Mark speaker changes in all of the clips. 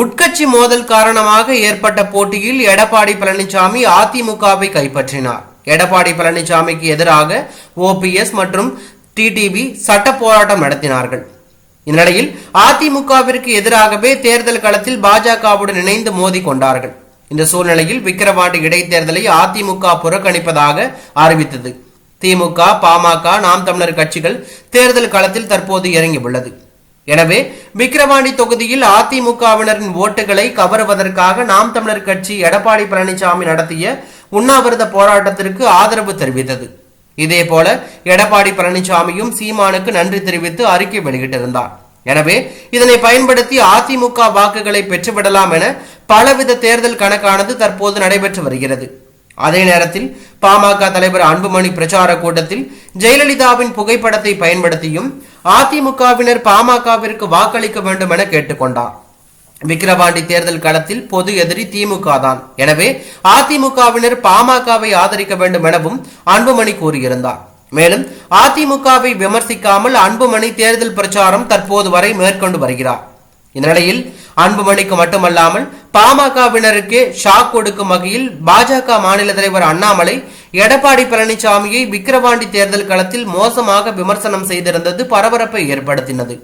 Speaker 1: உட்கட்சி மோதல் காரணமாக ஏற்பட்ட போட்டியில் எடப்பாடி பழனிசாமி அதிமுகவை கைப்பற்றினார். எடப்பாடி பழனிசாமிக்கு எதிராக ஓபிஎஸ் மற்றும் டிடிவி சட்ட போராட்டம் நடத்தினார்கள். இந்நிலையில் அதிமுகவிற்கு எதிராகவே தேர்தல் களத்தில் பாஜகவுடன் இணைந்து மோதி கொண்டார்கள். இந்த சூழ்நிலையில் விக்கிரவாண்டி இடைத்தேர்தலை அதிமுக புறக்கணிப்பதாக அறிவித்தது. திமுக பாமக நாம் தமிழர் கட்சிகள் தேர்தல் களத்தில் தற்போது இறங்கியுள்ளது. எனவே விக்கிரவாண்டி தொகுதியில் அதிமுகவினரின் ஓட்டுகளை கவருவதற்காக நாம் தமிழர் கட்சி எடப்பாடி பழனிசாமி நடத்திய உண்ணாவிரத போராட்டத்திற்கு ஆதரவு தெரிவித்தது. இதேபோல எடப்பாடி பழனிசாமியும் சீமானுக்கு நன்றி தெரிவித்து அறிக்கை வெளியிட்டிருந்தார். எனவே இதனை பயன்படுத்தி அதிமுக வாக்குகளை பெற்றுவிடலாம் என பலவித தேர்தல் கணக்கானது தற்போது நடைபெற்று வருகிறது. அதே நேரத்தில் பாமக தலைவர் அன்புமணி பிரச்சார கூட்டத்தில் ஜெயலலிதாவின் புகைப்படத்தை பயன்படுத்தியும் அதிமுகவினர் பாமகவிற்கு வாக்களிக்க வேண்டும் என கேட்டுக்கொண்டார். விக்கிரவாண்டி தேர்தல் களத்தில் பொது எதிரி திமுக தான். எனவே அதிமுகவினர் பாமகவை ஆதரிக்க வேண்டும் எனவும் அன்புமணி கூறியிருந்தார். மேலும் அதிமுகவை விமர்சிக்காமல் அன்புமணி தேர்தல் பிரச்சாரம் தற்போது வரை மேற்கொண்டு வருகிறார். இந்நிலையில் அன்புமணிக்கு மட்டுமல்லாமல் பாமகவினருக்கே ஷாக் கொடுக்கும் வகையில் பாஜக மாநில தலைவர் அண்ணாமலை எடப்பாடி பழனிசாமியை விக்கிரவாண்டி தேர்தல் களத்தில் மோசமாக விமர்சனம் செய்திருந்தது பரபரப்பை ஏற்படுத்தினது.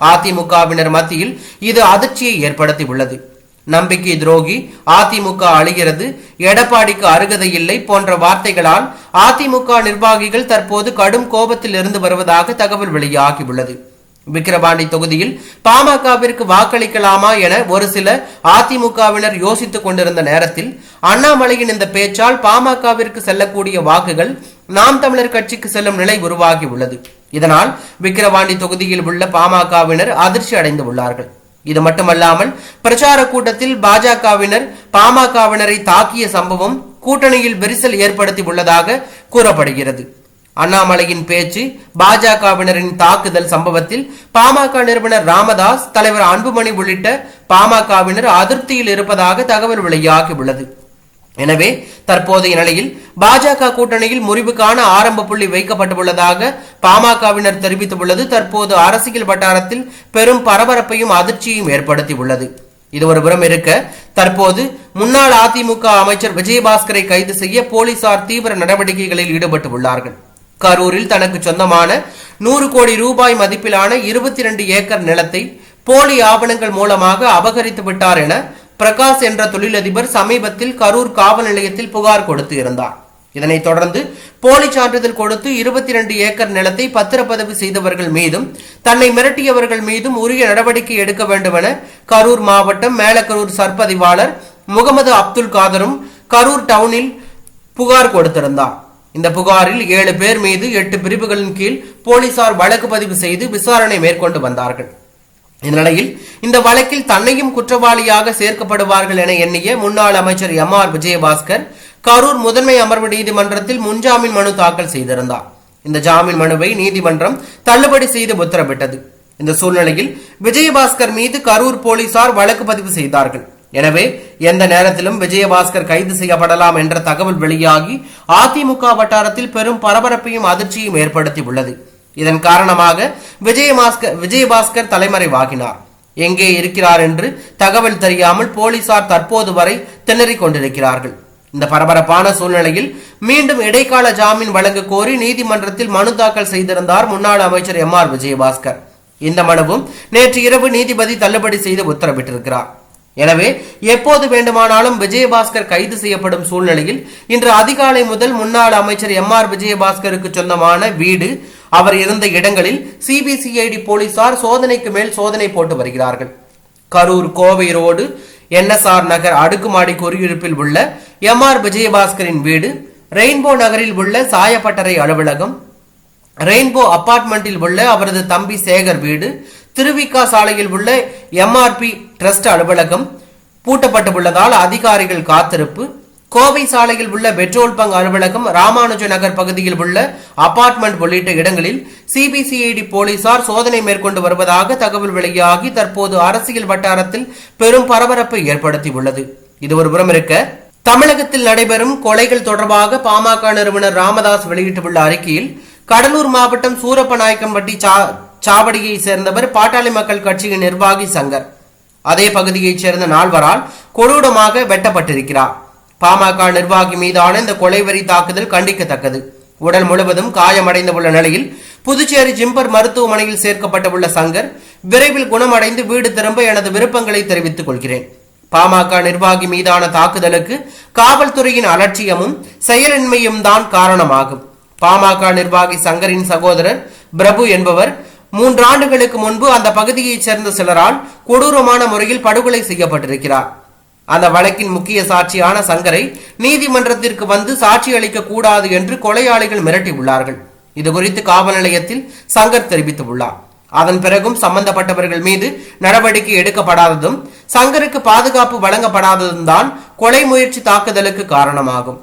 Speaker 1: அதிமுகவினர் மத்தியில் இது அதிர்ச்சியை ஏற்படுத்தி உள்ளது நம்பிக்கை துரோகி அதிமுக அழிகிறது எடப்பாடிக்கு அருகதை இல்லை போன்ற வார்த்தைகளால் அதிமுக நிர்வாகிகள் தற்போது கடும் கோபத்தில் இருந்து வருவதாக தகவல் வெளியாகியுள்ளது. விக்கிரவாண்டி தொகுதியில் பாமகவிற்கு வாக்களிக்கலாமா என ஒரு சில அதிமுகவினர் யோசித்துக் கொண்டிருந்த நேரத்தில் அண்ணாமலையின் இந்த பேச்சால் பாமகவிற்கு செல்லக்கூடிய வாக்குகள் நாம் தமிழர் கட்சிக்கு செல்லும் நிலை உருவாகி உள்ளது. இதனால் விக்கிரவாண்டி தொகுதியில் உள்ள பாமகவினர் அதிர்ச்சி அடைந்து உள்ளார்கள். இது மட்டுமல்லாமல் பிரச்சார கூட்டத்தில் பாஜகவினர் பாமகவினரை தாக்கிய சம்பவம் கூட்டணியில் விரிசல் ஏற்படுத்தி உள்ளதாக கூறப்படுகிறது. அண்ணாமலையின் பேச்சு பாஜகவினரின் தாக்குதல் சம்பவத்தில் பாமக நிறுவனர் ராமதாஸ் தலைவர் அன்புமணி உள்ளிட்ட பாமகவினர் அதிருப்தியில் இருப்பதாக தகவல் வெளியாகியுள்ளது எனவே தற்போதைய நிலையில் பாஜக கூட்டணியில் முறிவுக்கான ஆரம்ப புள்ளி வைக்கப்பட்டுள்ளதாக பாமகவினர் தெரிவித்துள்ளது. தற்போது அரசியல் வட்டாரத்தில் பெரும் பரபரப்பையும் அதிர்ச்சியையும் ஏற்படுத்தி உள்ளது இது ஒரு புறம் இருக்க தற்போது முன்னாள் அதிமுக அமைச்சர் விஜயபாஸ்கரை கைது செய்ய போலீசார் தீவிர நடவடிக்கைகளில் ஈடுபட்டு உள்ளார்கள் கரூரில் தனக்கு சொந்தமான நூறு கோடி ரூபாய் மதிப்பிலான இருபத்தி ரெண்டு ஏக்கர் நிலத்தை போலி ஆவணங்கள் மூலமாக அபகரித்து விட்டார் என பிரகாஷ் என்ற தொழிலதிபர் சமீபத்தில் கரூர் காவல் நிலையத்தில் புகார் கொடுத்து இருந்தார். இதனைத் தொடர்ந்து போலி சான்றிதழ் கொடுத்து இருபத்தி ரெண்டு ஏக்கர் நிலத்தை பத்திரப்பதிவு செய்தவர்கள் மீதும் தன்னை மிரட்டியவர்கள் மீதும் உரிய நடவடிக்கை எடுக்க வேண்டும் என கரூர் மாவட்டம் மேலக்கரூர் சர்பதிவாளர் முகமது அப்துல் காதரும் கரூர் டவுனில் புகார் கொடுத்திருந்தார். இந்த புகாரில் ஏழு பேர் மீது எட்டு பிரிவுகளின் கீழ் போலீசார் வழக்கு பதிவு செய்து விசாரணை மேற்கொண்டு வந்தார்கள். இந்நிலையில் இந்த வழக்கில் தன்னையும் குற்றவாளியாக சேர்க்கப்படுவார்கள் என எண்ணிய முன்னாள் அமைச்சர் எம் ஆர் விஜயபாஸ்கர் கரூர் முதன்மை அமர்வு நீதிமன்றத்தில் முன்ஜாமீன் மனு தாக்கல் செய்திருந்தார். இந்த ஜாமீன் மனுவை நீதிமன்றம் தள்ளுபடி செய்து உத்தரவிட்டது. இந்த சூழ்நிலையில் விஜயபாஸ்கர் மீது கரூர் போலீசார் வழக்கு பதிவு செய்தார்கள். எனவே எந்த நேரத்திலும் விஜயபாஸ்கர் கைது செய்யப்படலாம் என்ற தகவல் வெளியாகி அதிமுக வட்டாரத்தில் பெரும் பரபரப்பையும் அதிர்ச்சியும் ஏற்படுத்தி உள்ளது இதன் காரணமாக விஜயபாஸ்கர் விஜயபாஸ்கர் தலைமறைவாகினார். எங்கே இருக்கிறார் என்று தகவல் தெரியாமல் போலீசார் தற்போது வரை திணறிக் கொண்டிருக்கிறார்கள். இந்த பரபரப்பான சூழ்நிலையில் மீண்டும் இடைக்கால ஜாமீன் வழங்க கோரி நீதிமன்றத்தில் மனு தாக்கல் செய்திருந்தார் முன்னாள் அமைச்சர் எம் ஆர் விஜயபாஸ்கர். இந்த மனுவும் நேற்று இரவு நீதிபதி தள்ளுபடி செய்து உத்தரவிட்டிருக்கிறார். எனவே எப்போது வேண்டுமானாலும் விஜயபாஸ்கர் கைது செய்யப்படும் சூழ்நிலையில் இன்று அதிகாலை முதல் முன்னாள் அமைச்சர் எம் ஆர் விஜயபாஸ்கருக்கு சொந்தமான வீடு அவர் இருந்த இடங்களில் சிபிசிஐடி போலீசார் சோதனைக்கு மேல் சோதனை போட்டு வருகிறார்கள். கரூர் கோவை ரோடு என்எஸ்ஆர் நகர் அடுக்குமாடி குடியிருப்பில் உள்ள எம் ஆர் விஜயபாஸ்கரின் வீடு ரெயின்போ நகரில் உள்ள சாயப்பட்டறை அலுவலகம் ரெயின்போ அபார்ட்மெண்டில் உள்ள அவரது தம்பி சேகர் வீடு திருவிக்கா சாலையில் உள்ள எம்ஆர்பி ட்ரஸ்ட் அலுவலகம் பூட்டப்பட்டுள்ளதால் அதிகாரிகள் காத்திருப்பு. கோவை சாலையில் உள்ள பெட்ரோல் பங்க் அலுவலகம் ராமானுஜ நகர் பகுதியில் உள்ள அபார்ட்மெண்ட் உள்ளிட்ட இடங்களில் சிபிசிஐடி போலீசார் சோதனை மேற்கொண்டு வருவதாக தகவல் வெளியாகி தற்போது அரசியல் வட்டாரத்தில் பெரும் பரபரப்பை ஏற்படுத்தியுள்ளது. இது ஒரு புறம் இருக்க தமிழகத்தில் நடைபெறும் கொலைகள் தொடர்பாக பாமக நிறுவனர் ராமதாஸ் வெளியிட்டுள்ள அறிக்கையில் கடலூர் மாவட்டம் சூரப்பநாயக்கம்பட்டி சா சாவடியை சேர்ந்தவர் பாட்டாளி மக்கள் கட்சியின் நிர்வாகி சங்கர். அதே பகுதியைச் சேர்ந்த நால்வரால் கொடூரமாக வெட்டப்பட்டிருக்கிறார். பாமக நிர்வாகி மீதான இந்த கொலைவெறி தாக்குதல் கண்டிக்கத்தக்கது. உடல் முழுவதும் காயமடைந்து உள்ள நிலையில் புதுச்சேரி ஜிம்பர் மருத்துவமனையில் சேர்க்கப்பட்டுள்ள சங்கர் விரைவில் குணமடைந்து வீடு திரும்ப எனது விருப்பங்களை தெரிவித்துக் கொள்கிறேன். பாமக நிர்வாகி மீதான தாக்குதலுக்கு காவல்துறையின் அலட்சியமும் செயலின்மையும் தான் காரணமாகும். பாமக நிர்வாகி சங்கரின் சகோதரர் பிரபு என்பவர் மூன்றாண்டுகளுக்கு முன்பு அந்த பகுதியைச் சேர்ந்த சிலரால் கொடூரமான முறையில் படுகொலை செய்யப்பட்டிருக்கிறார். அந்த வழக்கின் முக்கிய சாட்சியான சங்கரை நீதிமன்றத்திற்கு வந்து சாட்சி அளிக்க கூடாது என்று கொலையாளிகள் மிரட்டியுள்ளார்கள். இது குறித்து காவல் நிலையத்தில் சங்கர் தெரிவித்துள்ளார். அதன் பிறகும் சம்பந்தப்பட்டவர்கள் மீது நடவடிக்கை எடுக்கப்படாததும் சங்கருக்கு பாதுகாப்பு வழங்கப்படாததும் தான் கொலை முயற்சி தாக்குதலுக்கு காரணமாகும்.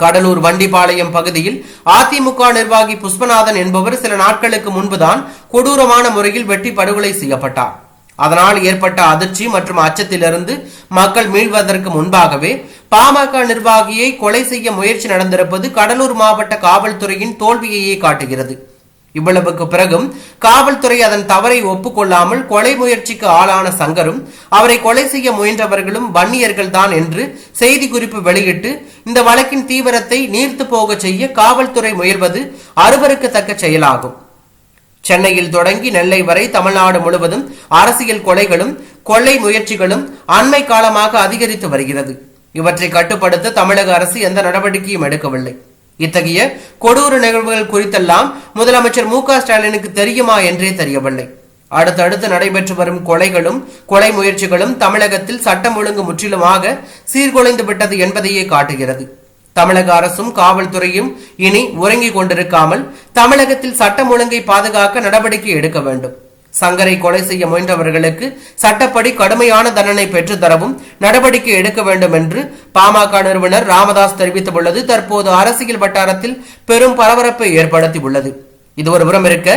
Speaker 1: கடலூர் வண்டிபாளையம் பகுதியில் அதிமுக நிர்வாகி புஷ்பநாதன் என்பவர் சில நாட்களுக்கு முன்புதான் கொடூரமான முறையில் வெட்டி படுகொலை செய்யப்பட்டார். அதனால் ஏற்பட்ட அதிர்ச்சி மற்றும் அச்சத்திலிருந்து மக்கள் மீள்வதற்கு முன்பாகவே பாமக நிர்வாகியை கொலை செய்ய முயற்சி நடந்திருப்பது கடலூர் மாவட்ட காவல்துறையின் தோல்வியையே காட்டுகிறது. இவ்வளவுக்கு பிறகும் காவல்துறை அதன் தவறை ஒப்புக்கொள்ளாமல் கொலை முயற்சிக்கு ஆளான சங்கரும் அவரை கொலை செய்ய முயன்றவர்களும் வன்னியர்கள் தான் என்று செய்தி குறிப்பு வெளியிட்டு இந்த வழக்கின் தீவிரத்தை நீர்த்து போக செய்ய காவல்துறை முயல்வது அருவருக்கத்தக்க செயலாகும். சென்னையில் தொடங்கி நெல்லை வரை தமிழ்நாடு முழுவதும் அரசியல் கொலைகளும் கொள்ளை முயற்சிகளும் அண்மை காலமாக அதிகரித்து வருகிறது. இவற்றை கட்டுப்படுத்த தமிழக அரசு எந்த நடவடிக்கையும் எடுக்கவில்லை. இத்தகைய கொடூர நிகழ்வுகள் குறித்தெல்லாம் முதலமைச்சர் மு க ஸ்டாலினுக்கு தெரியுமா என்றே தெரியவில்லை. அடுத்தடுத்து நடைபெற்று வரும் கொலைகளும் கொலை முயற்சிகளும் தமிழகத்தில் சட்டம் ஒழுங்கு முற்றிலுமாக சீர்குலைந்து விட்டது என்பதையே காட்டுகிறது. தமிழக அரசும் காவல்துறையும் இனி உறங்கிக் கொண்டிருக்காமல் தமிழகத்தில் சட்டம் ஒழுங்கை பாதுகாக்க நடவடிக்கை எடுக்க வேண்டும். சங்கரை கொலை செய்ய முயன்றவர்களுக்கு சட்டப்படி கடுமையான தண்டனை பெற்று தரவும் நடவடிக்கை எடுக்க வேண்டும் என்று பாமக நிறுவனர் ராமதாஸ் தெரிவித்துள்ளது. தற்போது அரசியல் வட்டாரத்தில் பெரும் பரபரப்பை ஏற்படுத்தியுள்ளது. இது ஒரு புறம் இருக்க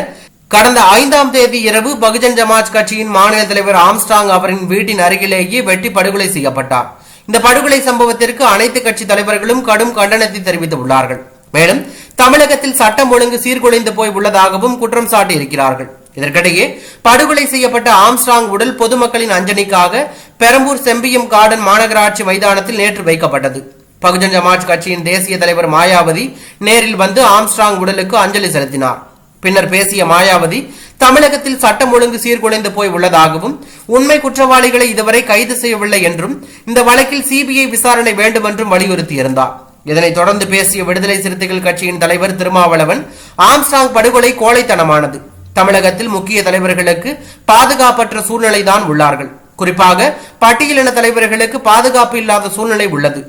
Speaker 1: கடந்த ஐந்தாம் தேதி இரவு பகுஜன் ஜமாஜ் கட்சியின் மாநில தலைவர் ஆம்ஸ்டாங் அவரின் வீட்டின் அருகிலேயே வெட்டி படுகொலை செய்யப்பட்டார். இந்த படுகொலை சம்பவத்திற்கு அனைத்து கட்சி தலைவர்களும் கடும் கண்டனத்தை தெரிவித்துள்ளார்கள். மேலும் தமிழகத்தில் சட்டம் ஒழுங்கு சீர்குலைந்து போய் உள்ளதாகவும் குற்றம் சாட்டி இருக்கிறார்கள் இதற்கிடையே படுகொலை செய்யப்பட்ட ஆம்ஸ்டாங் உடல் பொதுமக்களின் அஞ்சலிக்காக பெரம்பூர் செம்பியம் கார்டன் மாநகராட்சி மைதானத்தில் நேற்று வைக்கப்பட்டது. பகுஜன் சமாஜ் கட்சியின் தேசிய தலைவர் மாயாவதி நேரில் வந்து ஆம்ஸ்டாங் உடலுக்கு அஞ்சலி செலுத்தினார். பின்னர் பேசிய மாயாவதி தமிழகத்தில் சட்டம் ஒழுங்கு சீர்குலைந்து போய் உள்ளதாகவும் உண்மை குற்றவாளிகளை இதுவரை கைது செய்யவில்லை என்றும் இந்த வழக்கில் சிபிஐ விசாரணை வேண்டும் என்றும் வலியுறுத்தியிருந்தார். இதனைத் தொடர்ந்து பேசிய விடுதலை சிறுத்தைகள் கட்சியின் தலைவர் திருமாவளவன் ஆம்ஸ்டாங் படுகொலை கோழைத்தனமானது. தமிழகத்தில் முக்கிய தலைவர்களுக்கு பாதுகாப்பற்ற சூழ்நிலை தான் உள்ளார்கள். குறிப்பாக பட்டியலின தலைவர்களுக்கு பாதுகாப்பு இல்லாத சூழ்நிலை உள்ளது.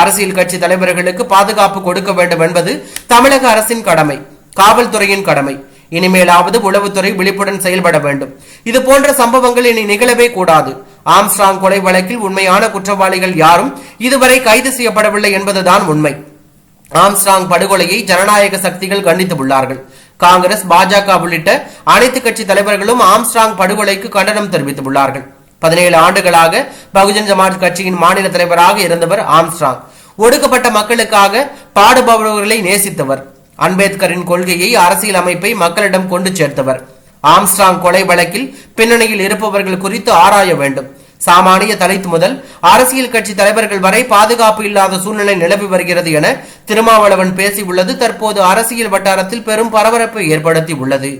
Speaker 1: அரசியல் கட்சி தலைவர்களுக்கு பாதுகாப்பு கொடுக்க வேண்டும் என்பது தமிழக அரசின் கடமை காவல்துறையின் கடமை. இனிமேலாவது உளவுத்துறை விழிப்புடன் செயல்பட வேண்டும். இது போன்ற சம்பவங்கள் இனி நிகழவே கூடாது. ஆம்ஸ்ட்ராங் கொலை வழக்கில் உண்மையான குற்றவாளிகள் யாரும் இதுவரை கைது செய்யப்படவில்லை என்பதுதான் உண்மை. ஆம்ஸ்ட்ராங் படுகொலையை ஜனநாயக சக்திகள் கண்டித்துள்ளார்கள் காங்கிரஸ் பாஜக உள்ளிட்ட அனைத்து கட்சி தலைவர்களும் ஆம்ஸ்ட்ராங் படுகொலைக்கு கண்டனம் தெரிவித்துள்ளார்கள். பதினேழு ஆண்டுகளாக பகுஜன் சமாஜ் கட்சியின் மாநில தலைவராக இருந்தவர் ஆம்ஸ்ட்ராங். ஒடுக்கப்பட்ட மக்களுக்காக பாடுபவர்களை நேசித்தவர். அம்பேத்கரின் கொள்கையை அரசியல் அமைப்பை மக்களிடம் கொண்டு சேர்த்தவர். ஆம்ஸ்ட்ராங் கொலை வழக்கில் பின்னணியில் இருப்பவர்கள் குறித்து ஆராய வேண்டும். சாமானிய தலித் முதல் அரசியல் கட்சி தலைவர்கள் வரை பாதுகாப்பு இல்லாத சூழ்நிலை நிலவி வருகிறது என திருமாவளவன் பேசியுள்ளது. தற்போது அரசியல் வட்டாரத்தில் பெரும் பரபரப்பை ஏற்படுத்தி உள்ளது